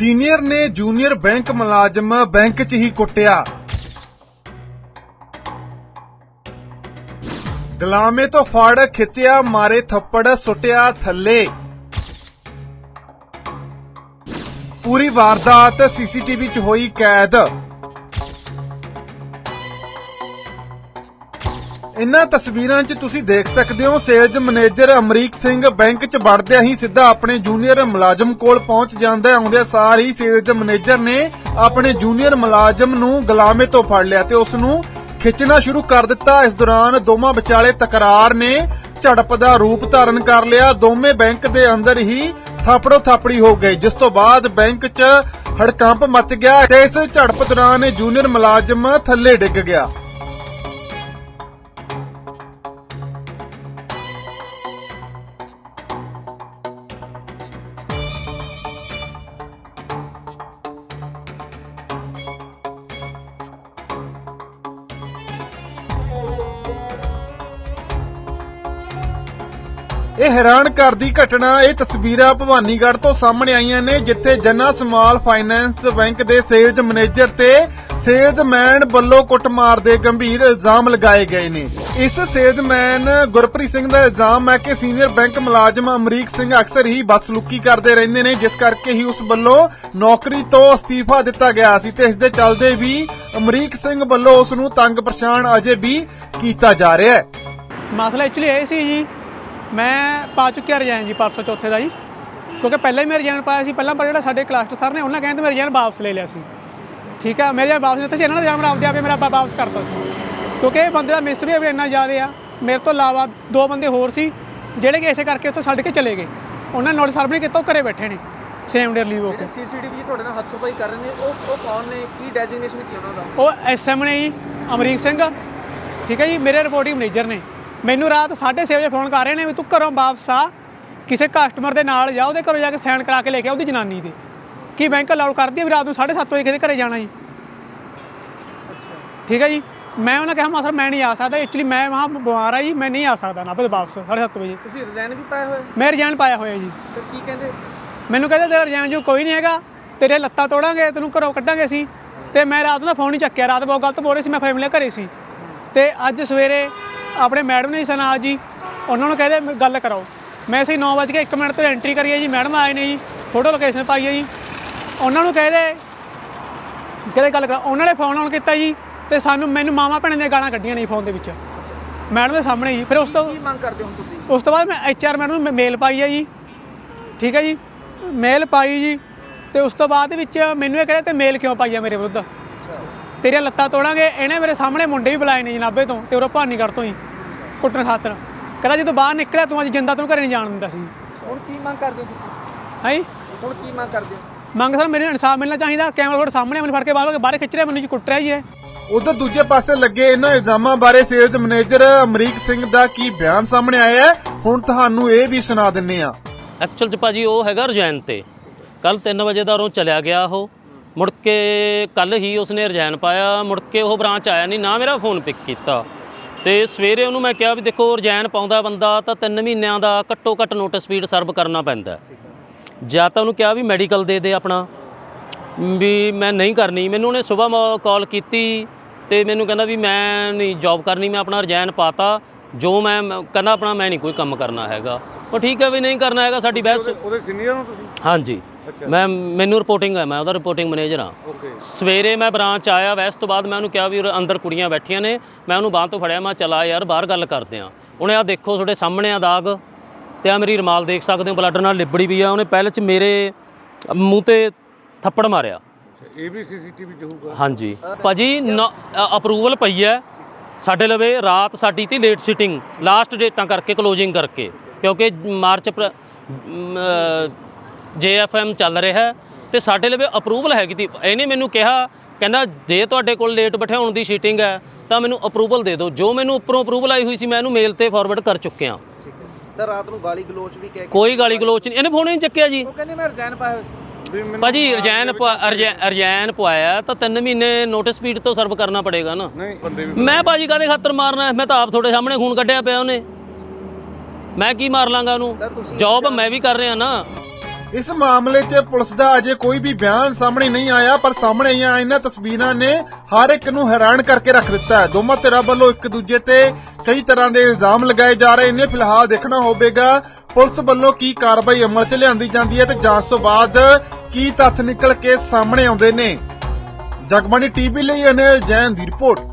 Senior ਨੇ junior bank ਮੁਲਾਜ਼ਮ bank 'ਚ ਹੀ ਕੁੱਟਿਆ। ਗੁਲਾਮੇ ਤੋਂ ਫੜ ਖਿੱਚਿਆ, ਮਾਰੇ ਥੱਪੜ, ਸੁੱਟਿਆ ਥੱਲੇ। ਪੂਰੀ ਵਾਰਦਾਤ ਸੀਸੀਟੀਵੀ 'ਚ ਹੋਈ ਕੈਦ। ਇਨ੍ਹਾਂ ਤਸਵੀਰਾਂ 'ਚ ਤੁਸੀਂ ਦੇਖ ਸਕਦੇ ਹੋ sales manager Amrik Singh bank 'ਚ ਵੜਦਿਆਂ ਹੀ ਸਿੱਧਾ ਆਪਣੇ ਜੂਨੀਅਰ ਮੁਲਾਜ਼ਮ ਕੋਲ ਪਹੁੰਚ ਜਾਂਦਾ ਹੈ। ਆਉਂਦੇ ਸਾਰ ਹੀ ਸੇਲਜ਼ ਮੈਨੇਜਰ ਨੇ ਆਪਣੇ ਜੂਨੀਅਰ ਮੁਲਾਜ਼ਮ ਨੂੰ ਗੁਲਾਮੇ ਤੋਂ ਫੜ ਲਿਆ ਤੇ ਉਸ ਨੂੰ ਖਿੱਚਣਾ ਸ਼ੁਰੂ ਕਰ ਦਿੱਤਾ। ਇਸ ਦੌਰਾਨ ਦੋਵਾਂ ਵਿਚਾਲੇ ਤਕਰਾਰ ਨੇ ਝੜਪ ਦਾ ਰੂਪ ਧਾਰਨ ਕਰ ਲਿਆ। ਦੋਵੇਂ ਬੈਂਕ ਦੇ ਅੰਦਰ ਹੀ ਥਾਪੜੋ ਥਾਪੜੀ ਹੋ ਗਏ ਜਿਸ ਤੋਂ ਬਾਅਦ ਬੈਂਕ 'ਚ ਹੜਕੰਪ ਮਚ ਗਿਆ ਤੇ ਇਸ ਝੜਪ ਦੌਰਾਨ ਜੂਨੀਅਰ ਮੁਲਾਜ਼ਮ ਥੱਲੇ ਡਿੱਗ ਗਿਆ। ਇਹ ਹੈਰਾਨ ਕਰਦੀ ਘਟਨਾ, ਇਹ ਤਸਵੀਰਾਂ ਭਵਾਨੀਗੜ੍ਹ ਤੋਂ ਸਾਹਮਣੇ ਆਈਆਂ ਨੇ, ਜਿੱਥੇ ਜਨਾ ਸਮਾਲ ਫਾਈਨੈਂਸ ਬੈਂਕ ਦੇ ਸੇਲਜ਼ ਮੈਨੇਜਰ ਤੇ ਸੇਲਜ਼ਮੈਨ ਵੱਲੋਂ ਕੁੱਟਮਾਰ ਦੇ ਗੰਭੀਰ ਇਲਜ਼ਾਮ ਲਗਾਏ ਗਏ ਨੇ। ਇਸ ਸੇਲਜ਼ਮੈਨ ਗੁਰਪ੍ਰੀਤ ਸਿੰਘ ਦਾ ਇਲਜ਼ਾਮ ਹੈ ਕਿ ਸੀਨੀਅਰ ਬੈਂਕ ਮੁਲਾਜ਼ਮ ਅਮਰੀਕ ਸਿੰਘ ਅਕਸਰ ਹੀ ਬਦਸਲੂਕੀ ਕਰਦੇ ਰਹਿੰਦੇ ਨੇ, ਜਿਸ ਕਰਕੇ ਹੀ ਉਸ ਵੱਲੋਂ ਨੌਕਰੀ ਤੋਂ ਅਸਤੀਫਾ ਦਿੱਤਾ ਗਿਆ ਸੀ ਤੇ ਇਸ ਦੇ ਚੱਲਦੇ ਵੀ ਅਮਰੀਕ ਸਿੰਘ ਵੱਲੋਂ ਉਸ ਨੂੰ ਤੰਗ ਪਰੇਸ਼ਾਨ ਅਜੇ ਵੀ ਕੀਤਾ ਜਾ ਰਿਹਾ ਹੈ। ਮਸਲਾ ਐਕਚੁਅਲੀ ਇਹ ਸੀ ਜੀ ਮੈਂ ਪਾ ਚੁੱਕਿਆ ਰਜਾਇਨ ਜੀ ਪਰਸੋਂ ਚੌਥੇ ਦਾ ਜੀ। ਕਿਉਂਕਿ ਪਹਿਲਾਂ ਹੀ ਮੈਂ ਰਜਾਇਨ ਪਾਇਆ ਸੀ ਪਹਿਲਾਂ ਪਰ ਜਿਹੜਾ ਸਾਡੇ ਕਲਾਸਟਰ ਸਰ ਨੇ ਉਹਨਾਂ ਕਹਿੰਦੇ ਮੈਂ ਰਜਾਇਨ ਵਾਪਸ ਲੈ ਲਿਆ ਸੀ। ਠੀਕ ਆ ਮੇਰੇ ਵਾਪਸ ਲਿੱਤਾ ਸੀ ਇਹਨਾਂ ਨੇ ਰਜਾਇਨ ਆਪਦੇ ਆਪੇ ਮੇਰਾ ਵਾਪਸ ਕਰਤਾ ਸੀ। ਕਿਉਂਕਿ ਇਹ ਬੰਦੇ ਦਾ ਮਿਸ ਵੀ ਇੰਨਾ ਜ਼ਿਆਦਾ ਆ ਮੇਰੇ ਤੋਂ ਇਲਾਵਾ ਦੋ ਬੰਦੇ ਹੋਰ ਸੀ ਜਿਹੜੇ ਕਿ ਇਸੇ ਕਰਕੇ ਉੱਥੋਂ ਛੱਡ ਕੇ ਚਲੇ ਗਏ। ਉਹਨਾਂ ਨੇ ਨੋਟਿਸ ਸਰਵ ਨਹੀਂ ਕੀਤਾ ਉਹ ਘਰੇ ਬੈਠੇ ਨੇ ਸੇਮ ਡੇ ਲੀਵ ਹੋ ਕੇ। ਸੀਸੀਟੀਵੀ ਤੁਹਾਡੇ ਨਾਲ ਹੱਥੋਂ-ਪਾਈ ਕਰ ਰਹੇ ਨੇ ਉਹ ਉਹ ਕੌਣ ਨੇ? ਕੀ ਡੈਜ਼ਿਗਨੇਸ਼ਨ ਕੀ ਉਹਨਾਂ ਦਾ? ਉਹ ਐਸਐਮ ਨੇ ਜੀ ਅਮਰੀਕ ਸਿੰਘ। ਠੀਕ ਹੈ ਜੀ ਮੇਰੇ ਰਿਪੋਰਟਿੰਗ ਮੈਨੇਜਰ ਨੇ। ਮੈਨੂੰ ਰਾਤ 6:30 ਵਜੇ ਫੋਨ ਕਰ ਰਹੇ ਨੇ ਵੀ ਤੂੰ ਘਰੋਂ ਵਾਪਸ ਆ ਕਿਸੇ ਕਸਟਮਰ ਦੇ ਨਾਲ ਜਾ ਉਹਦੇ ਘਰੋਂ ਜਾ ਕੇ ਸਾਈਨ ਕਰਾ ਕੇ ਲੈ ਕੇ ਆ ਉਹਦੀ ਜਨਾਨੀ ਦੇ। ਕੀ ਬੈਂਕ ਅਲਾਉਡ ਕਰਦੀ ਹੈ ਵੀ ਰਾਤ ਨੂੰ 7:30 ਵਜੇ ਕਿਸੇ ਦੇ ਘਰੇ ਜਾਣਾ ਜੀ? ਠੀਕ ਹੈ ਜੀ? ਮੈਂ ਉਹਨਾਂ ਕਿਹਾ ਮਾ ਸਰ ਮੈਂ ਨਹੀਂ ਆ ਸਕਦਾ ਐਕਚੁਅਲੀ ਮੈਂ ਵਹਾਂ ਬਿਮਾਰ ਆ ਜੀ ਮੈਂ ਨਹੀਂ ਆ ਸਕਦਾ ਨਾ ਫਿਰ ਵਾਪਸ 7:30 ਵਜੇ। ਤੁਸੀਂ ਰਿਜ਼ਾਈਨ ਵੀ ਪਾਇਆ ਹੋਇਆ? ਮੈਂ ਰਿਜ਼ਾਈਨ ਪਾਇਆ ਹੋਇਆ ਜੀ। ਫਿਰ ਕੀ ਕਹਿੰਦੇ? ਮੈਨੂੰ ਕਹਿੰਦੇ ਤੇਰਾ ਰਿਜ਼ਾਈਨ ਜੋ ਕੋਈ ਨਹੀਂ ਹੈਗਾ ਤੇਰੇ ਲੱਤਾਂ ਤੋੜਾਂਗੇ ਤੈਨੂੰ ਘਰੋਂ ਕੱਢਾਂਗੇ ਅਸੀਂ। ਤੇ ਮੈਂ ਰਾਤ ਨੂੰ ਫੋਨ ਨਹੀਂ ਚੱਕਿਆ ਰਾਤ ਬਹੁਤ ਗਲਤ ਬੋਲ ਰਹੇ ਸੀ ਮੈਂ ਫੈਮਿਲੀ ਘਰੇ ਸੀ। ਤੇ ਅੱਜ ਸਵੇਰੇ ਆਪਣੇ ਮੈਡਮ ਨੇ ਸਨਾ ਜੀ ਉਹਨਾਂ ਨੂੰ ਕਹਿੰਦੇ ਗੱਲ ਕਰਾਓ। ਮੈਂ ਅਸੀਂ 9:01 ਮਿੰਟ ਤੇ ਐਂਟਰੀ ਕਰੀ ਹੈ ਜੀ ਮੈਡਮ ਆਏ ਨੇ ਜੀ ਫੋਟੋ ਲੋਕੇਸ਼ਨ ਪਾਈ ਹੈ ਜੀ। ਉਹਨਾਂ ਨੂੰ ਕਹਿੰਦੇ ਕਹਿੰਦੇ ਗੱਲ ਕਰਾ ਉਹਨਾਂ ਨੇ ਫੋਨ ਆਨ ਕੀਤਾ ਜੀ ਤੇ ਸਾਨੂੰ ਮੈਨੂੰ ਮਾਮਾ ਭੈਣਾਂ ਦੀਆਂ ਗਾਲਾਂ ਕੱਢੀਆਂ ਨੇ ਫੋਨ ਦੇ ਵਿੱਚ। ਮੈਡਮ ਦੇ ਸਾਹਮਣੇ ਜੀ ਫਿਰ ਉਸ ਤੋਂ ਕੀ ਮੰਗ ਕਰਦੇ ਹੋ ਤੁਸੀਂ? ਉਸ ਤੋਂ ਬਾਅਦ ਮੈਂ ਐਚਆਰ ਮੈਡਮ ਨੂੰ ਮੇਲ ਪਾਈ ਹੈ ਜੀ। ਠੀਕ ਹੈ ਜੀ? ਮੇਲ ਪਾਈ ਜੀ ਤੇ ਉਸ ਤੋਂ ਬਾਅਦ ਵਿੱਚ ਮੈਨੂੰ ਇਹ ਕਹਿੰਦੇ ਤੇ ਮੇਲ ਕਿਉਂ ਪਾਈ ਆ ਮੇਰੇ ਵਿਰੁੱਧ? ਤੇਰੀਆਂ ਲੱਤਾਂ ਤੋੜਾਂਗੇ ਇਹਨੇ ਮੇਰੇ ਸਾਹਮਣੇ ਮੁੰਡੇ ਵੀ ਬੁਲਾਏ ਨੇ ਜਨਾਬੇ ਤੋਂ ਤੇ ਉਰੋਂ ਭਾਨੀਗੜ੍ਹ ਤੋਂ ਹੀ ਕੁੱਟਣ ਖਾਤਰ। ਕਹਿੰਦਾ ਜਦੋਂ ਬਾਹਰ ਨਿਕਲਿਆ ਤੂੰ ਅੱਜ ਜਿੰਦਾ ਤੈਨੂੰ ਘਰੇ ਨਹੀਂ ਜਾਣ ਦਿੰਦਾ ਸੀ। ਹੁਣ ਕੀ ਮੰਗ ਕਰਦੇ ਹੋ ਤੁਸੀਂ? ਹਾਂਜੀ ਹੁਣ ਕੀ ਮੰਗ ਕਰਦੇ ਹੋ? ਮੰਗ ਸਰ ਮੈਨੂੰ ਇਨਸਾਫ ਮਿਲਣਾ ਚਾਹੀਦਾ। ਕੈਮਰਾ ਤੁਹਾਡੇ ਸਾਹਮਣੇ ਮੈਨੂੰ ਫੜ ਕੇ ਬਾਹਰ ਬਾਹਰ ਖਿੱਚ ਰਿਹਾ ਮੈਨੂੰ ਜੀ ਕੁੱਟ ਰਿਹਾ ਜੀ ਇਹ। ਉਧਰ ਦੂਜੇ ਪਾਸੇ ਲੱਗੇ ਇਹਨਾਂ ਇਲਜ਼ਾਮਾਂ ਬਾਰੇ ਸੇਲਜ਼ ਮੈਨੇਜਰ ਅਮਰੀਕ ਸਿੰਘ ਦਾ ਕੀ ਬਿਆਨ ਸਾਹਮਣੇ ਆਇਆ ਹੈ? ਹੁਣ ਤੁਹਾਨੂੰ ਇਹ ਵੀ ਸੁਣਾ ਦਿੰਨੇ ਆ। ਐਕਚੁਅਲ ਚ ਭਾਜੀ ਉਹ ਹੈਗਾ ਰਜੈਨ ਤੇ। ਕੱਲ 3 ਵਜੇ ਦਾ ਉਹ ਚਲਿਆ ਗਿਆ ਉਹ। ਮੁੜ ਕੇ ਕੱਲ ਹੀ ਉਸਨੇ ਰਜੈਨ ਪਾਇਆ ਮੁੜ ਕੇ ਉਹ ਬ੍ਰਾਂਚ ਆਇਆ ਨਹੀਂ ਨਾ ਮੇਰਾ ਫੋਨ ਪਿਕ ਕੀਤਾ। ਤੇ ਸਵੇਰੇ ਉਹਨੂੰ ਮੈਂ ਕਿਹਾ ਵੀ ਦੇਖੋ ਰਜੈਨ ਪਾਉਂਦਾ ਬੰਦਾ ਤਾਂ 3 ਮਹੀਨਿਆਂ ਦਾ ਘੱਟੋ ਘੱਟ ਨੋਟਿਸ ਪੀਰੀਅਡ ਸਰਵ ਕਰਨਾ ਪੈਂਦਾ। ਜਾਂ ਤਾਂ ਉਹਨੂੰ ਕਿਹਾ ਵੀ ਮੈਡੀਕਲ ਦੇ ਦੇ ਆਪਣਾ। ਵੀ ਮੈਂ ਨਹੀਂ ਕਰਨੀ। ਮੈਨੂੰ ਉਹਨੇ ਸਵੇਰ ਕਾਲ ਕੀਤੀ ਤੇ ਮੈਨੂੰ ਕਹਿੰਦਾ ਵੀ ਮੈਂ ਨਹੀਂ ਜੌਬ ਕਰਨੀ ਮੈਂ ਆਪਣਾ ਰਜੈਨ ਪਾਤਾ। ਜੋ ਮੈਂ ਮੈਂ- ਕਹਿੰਦਾ ਆਪਣਾ ਮੈਂ ਨਹੀਂ ਕੋਈ ਕੰਮ ਕਰਨਾ ਹੈਗਾ। ਉਹ ਠੀਕ ਹੈ ਵੀ ਨਹੀਂ ਕਰਨਾ ਹੈਗਾ ਸਾਡੀ ਬਹਿਸ ਉਹਦੇ ਸੀਨੀਅਰ ਹੋ ਤੁਸੀਂ? ਹਾਂਜੀ। ਮੈਂ ਮੈਨੂੰ ਰਿਪੋਰਟਿੰਗ ਹੈ ਮੈਂ ਉਹਦਾ ਰਿਪੋਰਟਿੰਗ ਮੈਨੇਜਰ ਹਾਂ। ਓਕੇ ਸਵੇਰੇ ਮੈਂ ਬ੍ਰਾਂਚ ਆਇਆ ਵੈਸ ਤੋਂ ਬਾਅਦ ਮੈਂ ਉਹਨੂੰ ਕਿਹਾ ਵੀ ਉਰੇ ਅੰਦਰ ਕੁੜੀਆਂ ਬੈਠੀਆਂ ਨੇ ਮੈਂ ਉਹਨੂੰ ਬਾਂਹ ਤੋਂ ਫੜਿਆ ਮੈਂ ਚਲਾ ਯਾਰ ਬਾਹਰ ਗੱਲ ਕਰਦੇ ਆ ਉਹਨੇ ਆ ਦੇਖੋ ਤੁਹਾਡੇ ਸਾਹਮਣੇ ਆ ਦਾਗ ਤੇ ਆ ਮੇਰੀ ਰਮਾਲ ਦੇਖ ਸਕਦੇ ਹੋ ਬਲੱਡ ਨਾਲ ਲਿਬੜੀ ਵੀ ਆ ਉਹਨੇ ਪਹਿਲੇ ਚ ਮੇਰੇ ਮੂੰਹ ਤੇ ਥੱਪੜ ਮਾਰਿਆ। ਇਹ ਵੀ ਸੀਸੀਟੀਵੀ ਚ ਹੋਊਗਾ। ਹਾਂਜੀ। ਭਾਜੀ ਅਪਰੂਵਲ ਪਈ ਹੈ। ਸਾਡੇ ਲਵੇ ਰਾਤ ਸਾਡੀ ਤੀ ਲੇਟ ਸਿਟਿੰਗ ਲਾਸਟ ਡੇਟਾਂ ਕਰਕੇ ਕਲੋਜ਼ਿੰਗ ਕਰਕੇ ਕਿਉਂਕਿ ਮਾਰਚ ਜੇਐਫਐਮ ਚੱਲ ਰਿਹਾ ਤੇ ਸਾਡੇ ਲਵੇ ਅਪਰੂਵਲ ਹੈਗੀ ਤੀ ਇਹਨੇ ਮੈਨੂੰ ਕਿਹਾ ਕਹਿੰਦਾ ਜੇ ਤੁਹਾਡੇ ਕੋਲ ਲੇਟ ਬਿਠਾਉਣ ਦੀ ਸ਼ੀਟਿੰਗ ਹੈ ਤਾਂ ਮੈਨੂੰ ਅਪਰੂਵਲ ਦੇ ਦਿਓ। ਜੋ ਮੈਨੂੰ ਉੱਪਰੋਂ ਅਪਰੂਵਲ ਆਈ ਹੋਈ ਸੀ ਮੈਂ ਇਹਨੂੰ ਮੇਲ ਤੇ ਫਾਰਵਰਡ ਕਰ ਚੁੱਕਿਆ। ਠੀਕ ਹੈ। ਤਾਂ ਰਾਤ ਨੂੰ ਗਾਲੀ ਗਲੋਚ ਵੀ ਕਹਿ ਕੇ ਕੋਈ ਗਾਲੀ ਗਲੋਚ ਨਹੀਂ। ਇਹਨੇ ਫੋਨ ਹੀ ਨਹੀਂ ਚੱਕਿਆ ਜੀ। ਉਹ ਕਹਿੰਦੇ ਮੈਂ ਰਿਜ਼ਾਈਨ ਪਾਇਆ ਹੋਇਆ ਸੀ। ਵੀ ਮੈਨੂੰ ਭਾਜੀ ਰਜੈਨ ਰਜੈਨ ਪਵਾਇਆ ਤਾਂ 3 ਮਹੀਨੇ ਨੋਟਿਸ ਸਪੀਡ ਤੋਂ ਸਰਵ ਕਰਨਾ ਪੜੇਗਾ ਨਾ। ਮੈਂ ਬਾਜੀ ਕਾਦੇ ਖਾਤਰ ਮਾਰਨਾ? ਮੈਂ ਤਾਂ ਆਪ ਤੁਹਾਡੇ ਸਾਹਮਣੇ ਖੂਨ ਕੱਢਿਆ ਪਿਆ ਉਹਨੇ। ਮੈਂ ਕੀ ਮਾਰ ਲਾਂਗਾ ਉਹਨੂੰ? ਜੌਬ ਮੈਂ ਵੀ ਕਰ ਰਿਹਾ ਨਾ। ਇਸ ਮਾਮਲੇ 'ਚ ਪੁਲਿਸ ਦਾ ਅਜੇ ਕੋਈ ਵੀ ਬਿਆਨ ਸਾਹਮਣੇ ਨਹੀਂ ਆਇਆ, ਪਰ ਸਾਹਮਣੇ ਆਈਆਂ ਇਹਨਾਂ ਤਸਵੀਰਾਂ ਨੇ ਹਰ ਇੱਕ ਨੂੰ ਹੈਰਾਨ ਕਰਕੇ ਰੱਖ ਦਿੱਤਾ ਹੈ। ਦੋਵਾਂ ਧਿਰਾਂ ਵੱਲੋਂ ਇੱਕ ਦੂਜੇ ਤੇ ਕਈ ਤਰ੍ਹਾਂ ਦੇ ਇਲਜ਼ਾਮ ਲਗਾਏ ਜਾ ਰਹੇ ਨੇ। ਫਿਲਹਾਲ ਦੇਖਣਾ ਹੋਵੇਗਾ ਪੁਲਿਸ ਵੱਲੋਂ ਕੀ ਕਾਰਵਾਈ ਅਮਲ 'ਚ ਲਿਆਂਦੀ ਜਾਂਦੀ ਹੈ ਤੇ ਜਾਂਚ ਤੋਂ ਬਾਅਦ ਕੀ ਤੱਥ ਨਿਕਲ ਕੇ ਸਾਹਮਣੇ ਆਉਂਦੇ ਨੇ। ਜਗਬਾਣੀ ਟੀਵੀ ਲਈ ਅਨਿਲ ਜੈਨ ਦੀ ਰਿਪੋਰਟ।